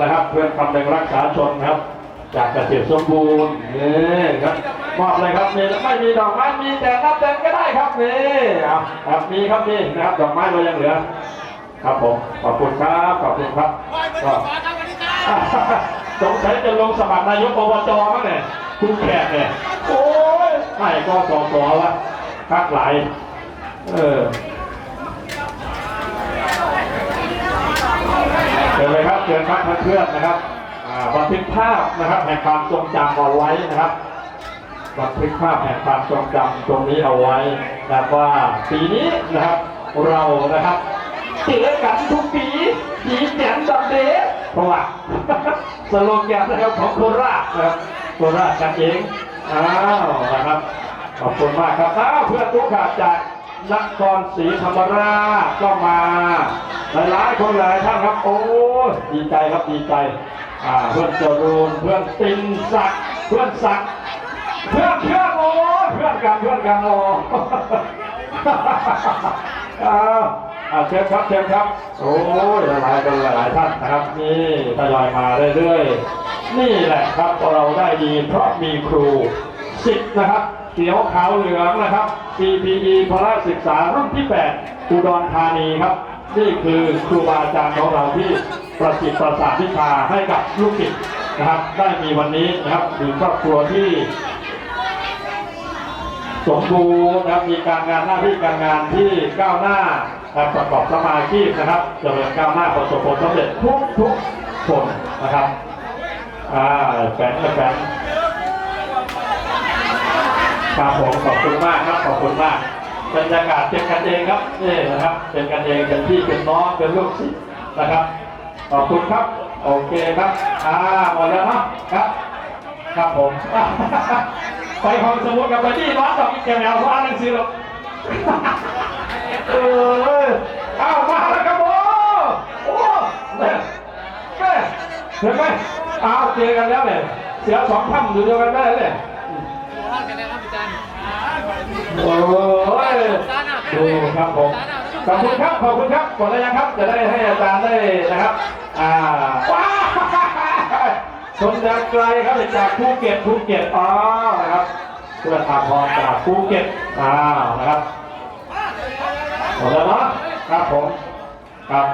นะครับ เพื่อนคำนึงรักษาชนครับ จากเกษตรสมบูรณ์นี่ครับมอบเลยครับนี่ไม่มีดอกไม้มีแต่น้ำแดงก็ได้ครับนี่อาครับมีครับนี่นะครับดอกไม้เรายังเหลือ ครับผมขอบคุณครับขอบคุณครับก็สงสัยจะลงสมัครนายกอบจมั้งเนี่ยคุณแขกเนี่ยโอ้ยให้ก็สอสอละคักหลายเออเชิญเลยครับเชิญครื่อนนะครับบันทึกภาพนะครับแห่งความทรงจำเอาไว้นะครับบันทึกภาพแห่งความทรงจำตรงนี้เอาไว้นะว่าปีนี้นะครับเรานะครับเจอกันทุกปีปีแจนดัมเดย์เพราะว่าสโลแกนนะครับของโคราชนะครับโคราชกันเองอ้าวนะครับขอบคุณมากครับอ้าวเพื่อนทุกขาจาก นครศรีธรรมราชก็มา หลายๆคนหลายท่านครับ โอ้ดีใจครับดีใจอ่าเพื่อนจรูนเพื่อนตินศักเพื่อนศักเพื่อนเพื่อนโอ้เพื่อนกันเพื่อนกันโอ้เอาเชิญครับเชิญครับ โอ้ยหลายๆกันหลายท่านนะครับ นี่ทยอยมาเรื่อยๆ นี่แหละครับเราได้ดีเพราะมีครูสิบนะครับ เขียวขาวเหลืองนะครับ CPE พละศึกษารุ่นที่ 8 อุดรธานีครับ นี่คือครูบาอาจารย์ของเราที่ประสิทธิ์ประสาทวิชาให้กับลูกศิษย์นะครับ ได้มีวันนี้นะครับถึงครอบครัวที่สมบูรณ์นะครับมีการงานหน้าที่การงานที่ก้าวหน้าประกอบสมาชีพนะครับเจริญก้าวหน้าประสบผลสำเร็จทุกทุกคนนะครับอ่าแฟนแฟน ครับผมขอบคุณมากครับขอบคุณมากบรรยากาศเป็นกันเองครับนี่นะครับ เป็นกันเองเป็นพี่เป็นน้องเป็นลูกศิษย์นะครับ ขอบคุณครับ โอเคครับอ่าหมดแล้วเนาะครับ ครับผมไปห้องสมุดกับไปที่ร้านดอกอีกแกแมวเพราะอ่านหนังสือหรอกเออเอามาแล้วครับโอ้โอ้แม่แม่เห็นไหมเอาเจอกันแล้วเนี่ยเสือสองถ้ำอยู่เดียวกันได้เลย โอ้ยดูครับผมขอบคุณครับขอบคุณครับหมดแล้วยังครับ จะได้ให้อาจารย์ได้นะครับ อ่าว้าคนจากไกลครับจากภูเก็ตภูเก็ตอ๋อนะครับเพื่อนอาพรจากภูเก็ตอ้าวนะครับหมดแล้วเนาะครับผมครับ